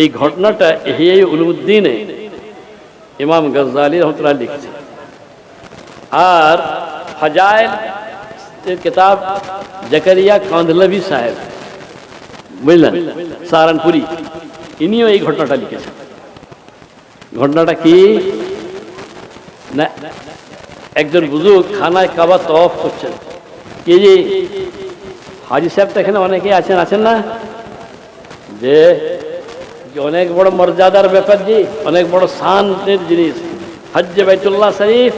এই ঘটনাটা এহিয়াই উলুদ্দিনে ইমাম গজ্জালি রহমতুল্লাহ লিখেছেন আর ফজাইল এর কিতাব জাকারিয়া কাঁদলবি সাহেব, বুঝলেন? সাহারানপুরি ইনিও এই ঘটনাটা লিখেছেন। ঘটনাটা কি? না, একজন বুজুর্গ খানায় কাবা তফ করছেন। কে যে? হাজি সাহেব তো এখানে অনেকেই আছেন আছেন না? যে যে অনেক বড় মর্যাদার ব্যাপার জি, অনেক বড় শান্তির জিনিস। হজ্জে বাইতুল্লাহ শরীফ,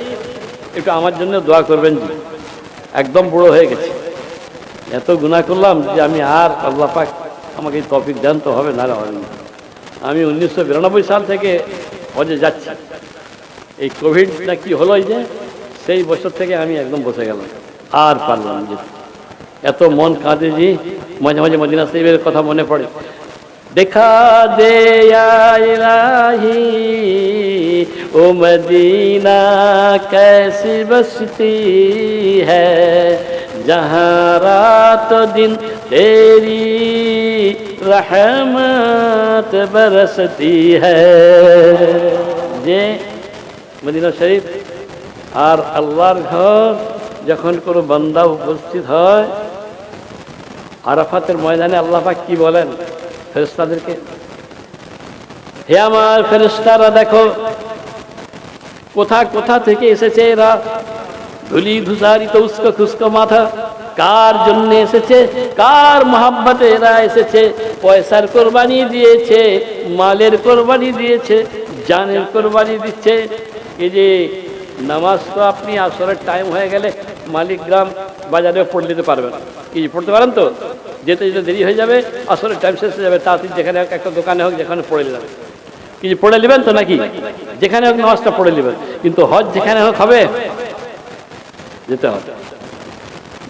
একটু আমার জন্য দোয়া করবেন জি। একদম বুড়ো হয়ে গেছে। এত গুণা করলাম যে আমি আর আল্লাহ পাক আমাকে এই টপিক দেন তো হবে না হবে না। আমি উনিশশো বিরানব্বই সাল থেকে হজে যাচ্ছি। এই কোভিডটা কি হলো যে, সেই বছর থেকে আমি একদম বসে গেলাম। আর পারলাম যে এত মন কাঁদে যে মাঝে মাঝে মদিনা সাহেবের কথা মনে পড়ে। দেখা দে ইলাহি ও মদিনা কেসি বসতি হ্যাঁ রাত দিন তেরি রহমত বরসতি যে মদিনা শরীফ আর আল্লাহর ঘর যখন কোনো বন্দা উপস্থিত হয়, আরাফাতের ময়দানে আল্লাহ কি বলেন? ফেরেস্তাদেরকে হে আমার ফেরেস্তারা দেখো, কোথা কোথা থেকে এসেছে এরা? ধুলি ধুসারিত উস্কো খুস্কো মাথা, কার জন্য এসেছে? কার মহাব্বতে এরা এসেছে? পয়সার কোরবানি দিয়েছে, মালের কোরবানি দিয়েছে, জানের কোরবানি দিচ্ছে। এই যে নামাজ তো আপনি আসরের টাইম হয়ে গেলে মালিকগ্রাম বাজারে পড়ে নিতে পারবেন। কি, পড়তে পারেন তো? যেতে যেতে দেরি হয়ে যাবে, আসলে টাইম শেষ হয়ে যাবে, তাড়াতাড়ি যেখানে একটা দোকানে হোক, যেখানে পড়ে নেবেন। কিছু পড়ে নেবেন তো নাকি? যেখানে হোক নামাজটা পড়ে নেবেন। কিন্তু হজ যেখানে হোক হবে, যেতে হবে।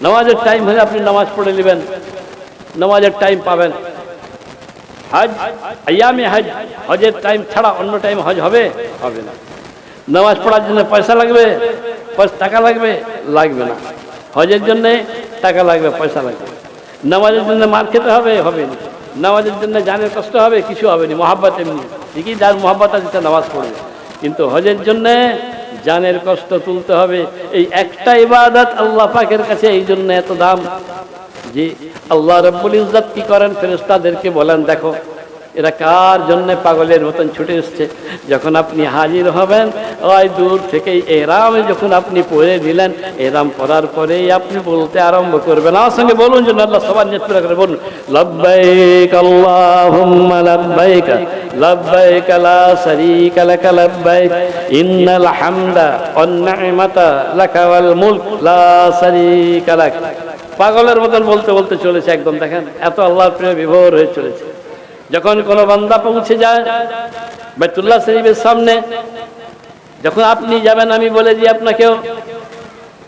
নামাজের টাইম হলে আপনি নামাজ পড়ে নেবেন, নামাজের টাইম পাবেন। হজ, আয়ামে হজ, হজের টাইম ছাড়া অন্য টাইম হজ হবে হবে না। নামাজ পড়ার জন্য পয়সা লাগবে টাকা লাগবে? লাগবে না। হজের জন্য টাকা লাগবে, পয়সা লাগবে। নামাজের জন্য মার খেতে হবে হবে না। নামাজের জন্য জানের কষ্ট হবে, কিছু হবে না। মহাব্বত এমনি। ঠিকই যার মহাব্বত আছে নামাজ পড়বে। কিন্তু হজের জন্য জানের কষ্ট তুলতে হবে। এই একটা ইবাদত আল্লাহ পাকের কাছে এই জন্য এত দাম যে আল্লাহ রব্বুল ইজ্জত কি করেন, ফেরেশতাদেরকে বলেন, দেখো। এরা কার জন্য পাগলের মতন ছুটে এসছে? যখন আপনি হাজির হবেন, ওই দূর থেকেই এরাম যখন আপনি পড়ে দিলেন, এরাম পড়ার পরেই আপনি বলতে আরম্ভ করবেন। আমার সঙ্গে বলুন যে আল্লাহ সবার নেতৃত্ব করে বলুন, লব্বাইক আল্লাহুম্মা লব্বাইক লব্বাইক লা শারীকা লাক লব্বাইক, ইন্নাল হামদা ওয়ান নি'মাতা লাকা ওয়াল মুলক, লা শারীকা লাক। পাগলের মতন বলতে বলতে চলেছে একদম, দেখেন, এত আল্লাহর প্রিয় বিভোর হয়ে চলেছে। যখন কোনো বান্দা পৌঁছে যায় বেতুল্লাহ শরীফের সামনে, যখন আপনি যাবেন, আমি বলে দিই আপনাকেও,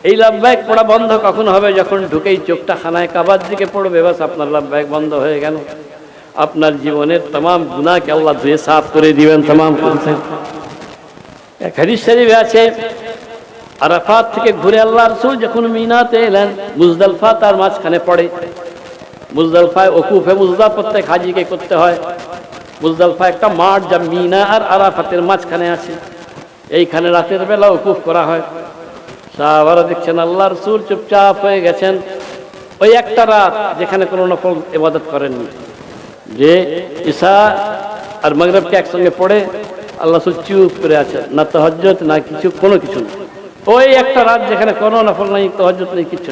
এই লাভবাহিক পড়া বন্ধ কখন হবে? যখন ঢুকেই চোখটা খানায় কাবার দিকে পড়বে, বাস আপনার লাভবাহিক বন্ধ হয়ে গেল। আপনার জীবনের তমাম গুণাকে আল্লাহ ধুয়ে সাফ করে দিবেন করছেন এক হাদিস শরীফে আছে, আরাফাত থেকে ঘুরে আল্লাহ রসুল যখন মিনাতে এলেন, মুজদালফা তার মাঝখানে পড়ে। মুজদালফায় ওকুফে মুজদা প্রত্যেক হাজিকে করতে হয়। মুজদালফা একটা মাঠ যা মিনা আর আরাফাতের মাঝখানে আছে। এইখানে রাতের বেলা ওকুফ করা হয়। সাহাবারা দেখছেন আল্লাহ রসুল চুপচাপ হয়ে গেছেন। ওই একটা রাত যেখানে কোনো নফল ইবাদত করেননি। যে ঈশা আর মগরবকে একসঙ্গে পড়ে আল্লাহ রসুল চুপ করে আছে না তহজ্জত না কিছু, কোনো কিছু না। ওই একটা রাত যেখানে কোনো নফল নেই তহজ্জত নেই, কিছু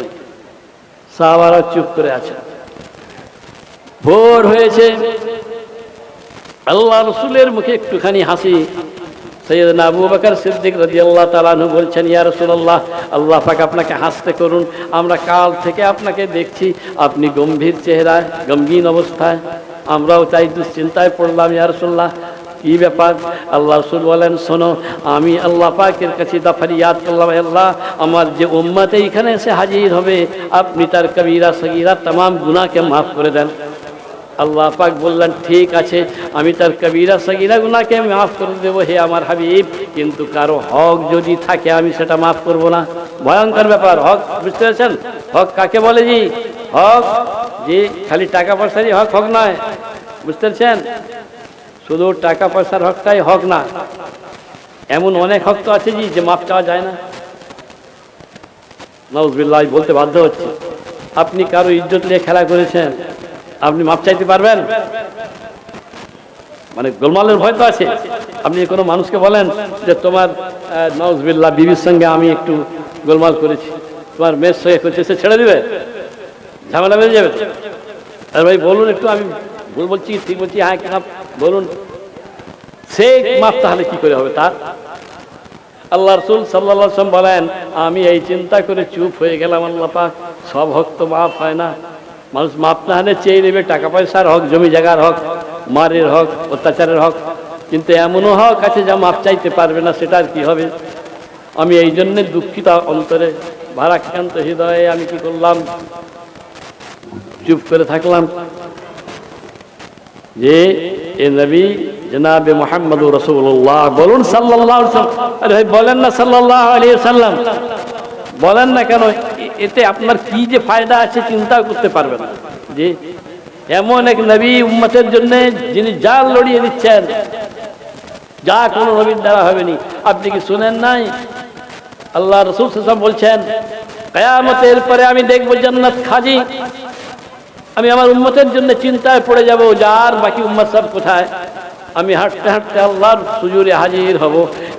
সাহাবারা চুপ করে আছে ভোর হয়েছে। আল্লাহ রসুলের মুখে একটুখানি হাসি। সৈয়দনা আবু বকর সিদ্দিক রাজি আল্লাহ তালানু বলছেন, ইয়া রসুল্লাহ আল্লাহ পাক আপনাকে হাসতে করুন। আমরা কাল থেকে আপনাকে দেখছি, আপনি গম্ভীর চেহারায়, গম্ভীর অবস্থায়। আমরাও তাই দুশ্চিন্তায় পড়লাম, ইয়া রসুল্লাহ কি ব্যাপার? আল্লাহ রসুল বলেন, শোনো, আমি আল্লাহ পাকের কাছে দফারি ইয়াদ করলাম আল্লাহ, আমার যে উম্মাতে এইখানে এসে হাজির হবে, আপনি তার কবিরা, সগিরা তাম গুনাহকে মাফ করে দেন। আল্লাহ পাক বললেন, ঠিক আছে, আমি তার কবিরা সগিরা গুনাকে আমি মাফ করে দেবো, হে আমার হাবিব। কিন্তু কারও হক যদি থাকে, আমি সেটা মাফ করব না। ভয়ঙ্কর ব্যাপার। হক, বুঝতে পেরেছেন? হক কাকে বলে জি? হক যে খালি টাকা পয়সারই হক হক নয়। বুঝতে পেরেছেন? শুধু টাকা পয়সার হকটাই হক না। এমন অনেক হক তো আছে জি, যে মাপ চাওয়া যায় না। নজবিল্লাহ বলতে বাধ্য হচ্ছে। আপনি কারও ইজ্জত নিয়ে খেলা করেছেন? আপনি মাপ চাইতে পারবেন? মানে গোলমালের ভয় তো আছে। আপনি কোনো মানুষকে বলেন যে তোমার নজবিল্লাহ বিবির সঙ্গে আমি একটু গোলমাল করেছি। তোমার মেয়ের সঙ্গে করছে সে ছেড়ে দিবে? ঝামেলা বেড়ে যাবে আর ভাই, বলুন একটু, আমি ভুল বলছি ঠিক বলছি? হ্যাঁ কি না বলুন। সে মাপ তাহলে কি করে হবে তার? আল্লাহ রসুল সাল্লাম বলেন, আমি এই চিন্তা করে চুপ হয়ে গেলাম, আল্লাহ পাক। সব হক তো মাপ হয় না। মানুষ মাপ না হলে চেয়ে নেবে, টাকা পয়সার হক, জমি জায়গার হক, মারের হক, অত্যাচারের হক। কিন্তু এমনও হক আছে যা মাপ চাইতে পারবে না, সেটা আর কি হবে? আমি এই জন্যে দুঃখিত অন্তরে, ভারাক্রান্ত হৃদয়ে আমি কি করলাম? চুপ করে থাকলাম। যে এ নবী জনাবে মোহাম্মদ রসুল্লাহ বলুন সাল্লাহ আরে বলেন না সাল্লাহ আলী সাল্লাম। বলেন না কেন এতে আপনার কি যে ফায়দা আছে চিন্তা করতে পারবেন যে এমন এক নবী উম্মতের জন্য যিনি জাল লড়িয়ে দিচ্ছেন, যা কোনো নবীর দ্বারা হবেনি। আপনি কি শুনেন নাই? আল্লাহ রসুল সাল্লাম বলছেন, কেয়ামতের পরে আমি দেখব জান্নাত খাজি। আমি আমার উম্মতের জন্য চিন্তায় পড়ে যাব, যার বাকি উম্মত সব কোথায়? আমি হাঁটতে হাঁটতে আল্লাহর সুজুরে হাজির হব।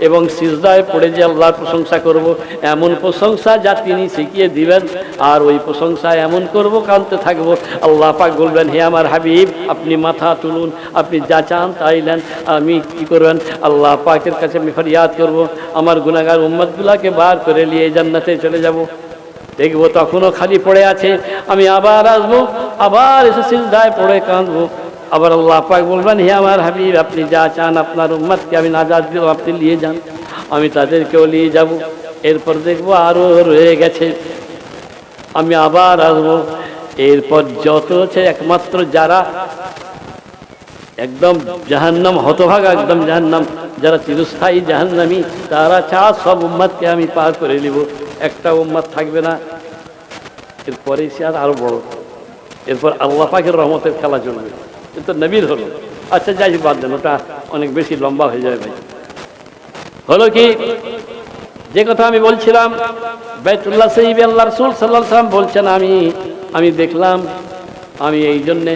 এবং সিজদায় পড়ে যে আল্লাহর প্রশংসা করব, এমন প্রশংসা যা তিনি শিখিয়ে দিবেন। আর ওই প্রশংসা এমন করব, কানতে থাকব। আল্লাহ পাক বলবেন, হে আমার হাবিব, আপনি মাথা তুলুন, আপনি যা চান তাই নেন, আমি কি করবেন? আল্লাহ পাকের কাছে আমি ফরিয়াদ করব, আমার গুনাগার উম্মদগুলাকে বার করে নিয়ে জান্নাতে চলে যাব। দেখব তখনও খালি পড়ে আছে, আমি আবার আসব, আবার এসে সিজদায় পড়ে কাঁদবো। আবার আল্লাহ পাক বলবেন, হে আমার হাবিব, আপনি যা চান আপনার উম্মতকে আমি নাজাদ দিলাম, আপনি নিয়ে যান, আমি তাদেরকেও নিয়ে যাব। এরপর দেখব আরও রয়ে গেছে। আমি আবার আসব। এরপর যত আছে একমাত্র যারা একদম জাহান্নাম, হতভাগা একদম জাহান্নাম, যারা চিরস্থায়ী জাহান্নামী, তারা চা সব উম্মাদকে আমি পার করে নিব। একটা উম্মাদ থাকবে না। এরপরে সে আর আরও বড়। এরপর আল্লাহ পাকের রহমতের খেলা চলবে। এ তো নবীর হলো। আচ্ছা যাই বাদ দেন, ওটা অনেক বেশি লম্বা হয়ে যাবে ভাই। হলো কি, যে কথা আমি বলছিলাম বেতুল্লাহ সাহিব আল্লাহ রসুল সাল্লাহ সাল্লাম বলছেন, আমি আমি দেখলাম, আমি এই জন্যে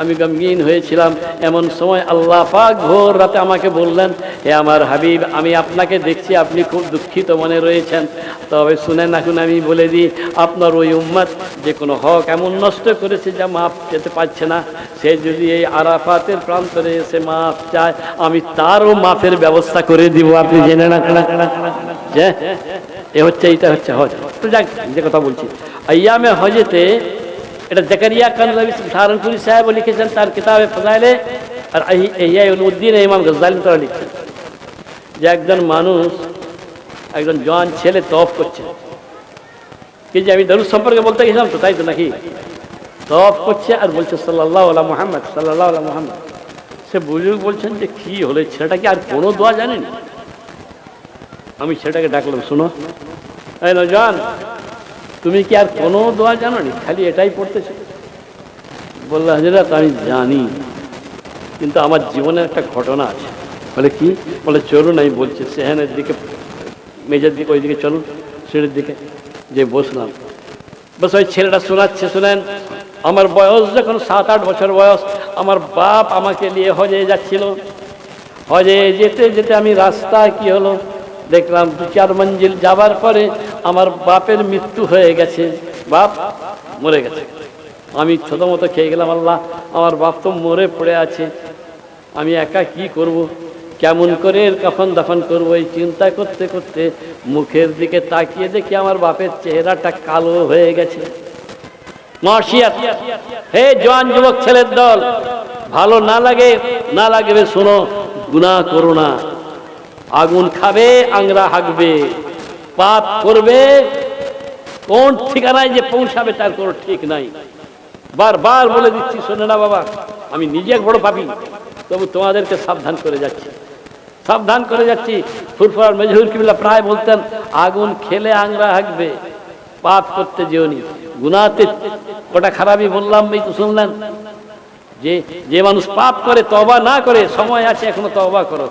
আমি গমগীন হয়েছিলাম। এমন সময় আল্লাহ পাক ভোর রাতে আমাকে বললেন, হে আমার হাবিব, আমি আপনাকে দেখছি, আপনি খুব দুঃখিত মনে রয়েছেন। তবে শুনেন এখন আমি বলে দিই, আপনার ওই উম্মাদ যে কোনো হক এমন নষ্ট করেছে যা মাপ যেতে পারছে না। সে যদি এই আরাফাতের প্রান্তরে এসে মাপ চায়, আমি তারও মাপের ব্যবস্থা করে দিব। আপনি জেনে না যে, এ হচ্ছে, এইটা হচ্ছে হজ। তো যাক, যে কথা বলছি। আয়ামে হজেতে এটা জাকারিয়া কানরাবি সাহারনপুরি সাহেব লিখেছেন, তার কিতাবে ফজাইলে। আর উদ্দিন ইমাম গজালি তারা লিখছেন যে একজন মানুষ, একজন জওয়ান ছেলে তফ করছে। কি যে আমি দরুদ সম্পর্কে বলতে গেছিলাম তো, তাই তো নাকি? তফ করছে আর বলছে সাল্লাহ আলা মোহাম্মদ সাল্লাহ আলা মোহাম্মদ। সে বুজুর্গ বলছেন যে কি হলে ছেলেটা কি আর কোনো দোয়া জানেন আমি ছেলেটাকে ডাকলাম, শোনো। এই নজান তুমি কি আর কোনো দোয়া জানো নি খালি এটাই পড়তেছো। বলল হাজিরাত আমি জানি, কিন্তু আমার জীবনে একটা ঘটনা আছে। বলে, কি? বলে, চলুন, আমি বলছি সেহানের দিকে মেজের দিকে ওই দিকে চলুন, সিঁড়ির দিকে, যে বসলাম। বস, ওই ছেলেটা শোনাচ্ছে, শোনেন, আমার বয়স যখন সাত আট বছর বয়স, আমার বাপ আমাকে নিয়ে হজে যাচ্ছিল। হজে যেতে যেতে আমি রাস্তায় কি হলো? দেখলাম দু চার মঞ্জিল যাবার পরে আমার বাপের মৃত্যু হয়ে গেছে। বাপ মরে গেছে। আমি ছোটো মতো খেয়ে গেলাম, আল্লাহ, আমার বাপ তো মরে পড়ে আছে। আমি একা কি করব। কেমন করে এর কাফন দাফন করব? এই চিন্তা করতে করতে মুখের দিকে তাকিয়ে দেখি আমার বাপের চেহারাটা কালো হয়ে গেছে। হে জওয়ান যুবক ছেলের দল, ভালো না লাগে, না লাগবে শোনো গুণা করো না। আগুন খাবে, আংরা হাঁকবে পাপ করবে, কোন ঠিকানায় যে পৌঁছাবে তার কোনো ঠিক নাই। বারবার বলে দিচ্ছি, শোনে না বাবা, আমি নিজে এক বড় পাপি, তবু তোমাদেরকে সাবধান করে যাচ্ছি। সাবধান করে যাচ্ছি, ফুরফুরার মেজহুর কিবিল্লা প্রায় বলতেন, আগুন খেলে আংরা হাঁকবে পাপ করতে যেওনি গুনাতে ওটা খারাপই বললাম, এই তো শুনলেন। যে যে মানুষ পাপ করে তবা না করে, সময় আছে, এখনও তবা করো।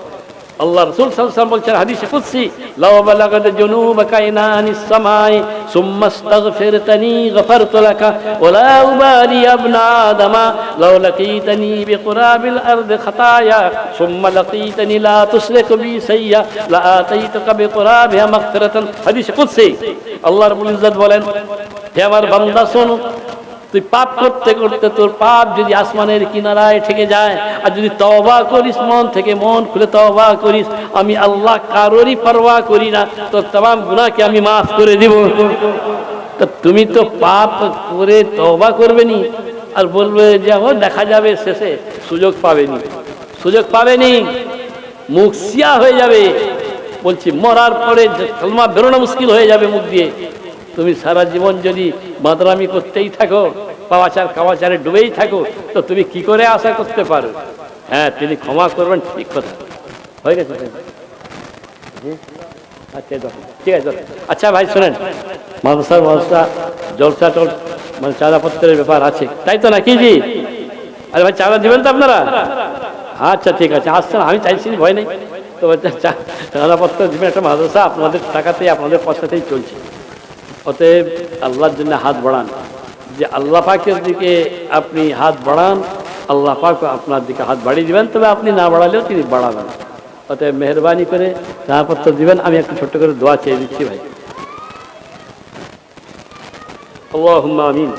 আল্লাহ রসুল সাল্লাম বলছেন, হাদিসে কুদসি, লাউ বালাগাত জুনুবাকা ইনানিস সামাই, সুম্মা আস্তাগফিরতানি গফারতু লাকা ওয়ালা উবালি আবনা আদামা, লাউ লাকিতানি বিকুরাবিল আরদি খাতায়া, সুম্মা লাকিতানি লা তুশরিক বি সাইয়্যা লা আতাইতুকা বিকুরাবিহা মাগফিরাতান। হাদিসে কুদসি, আল্লাহ রাব্বুল ইজ্জত বলেন, হে আমার বান্দা, শোনো তুই পাপ করতে করতে তোর পাপ যদি আসমানের কিনারায় ঠেকে যায়, আর যদি তবা করিস, মন থেকে মন খুলে তবা করিস, আমি আল্লাহ কারোরই পরোয়া করি না, তোর তমাম গুণাকে আমি মাফ করে দিব। তা তুমি তো পাপ করে তবা করবে নি আর বলবে যে দেখা যাবে শেষে, সুযোগ পাবেনি। সুযোগ পাবেনি, মুখ হয়ে যাবে। বলছি, মরার পরে বেরোনো মুশকিল হয়ে যাবে মুখ দিয়ে। তুমি সারা জীবন যদি মাদরামি করতেই থাকো, পাওয়াচার কাওয়াচারে ডুবেই থাকো, তো তুমি কি করে আশা করতে পারো? হ্যাঁ তিনি ক্ষমা করবেন, ঠিক কথা। হয়ে গেছে? আচ্ছা ঠিক আছে আচ্ছা ভাই, শোনেন, মাদ্রাসা মাদ্রাসা, জলসা, টল মানে চাঁদাপত্রের ব্যাপার আছে, তাই তো নাকি জি? আরে ভাই, চাঁদা দিবেন তো আপনারা? আচ্ছা ঠিক আছে, আসছেন, আমি চাইছি, ভয় নেই। তো চাঁদাপত্র দিবেন, একটা মাদ্রাসা আপনাদের টাকাতেই, আপনাদের পয়সাতেই চলছে। অতএব আল্লাহর জন্য হাত বাড়ান। যে আল্লাহ পাকের দিকে আপনি হাত বাড়ান, আল্লাহ পাক আপনার দিকে হাত বাড়িয়ে দিবেন, তবে আপনি না বাড়ালেও তিনি বাড়াবেন। অতএব মেহরবানি করে চাঁদাপত্র দিবেন। আমি একটু ছোট্ট করে দোয়া চেয়ে দিচ্ছি ভাই। আল্লাহ আমিন।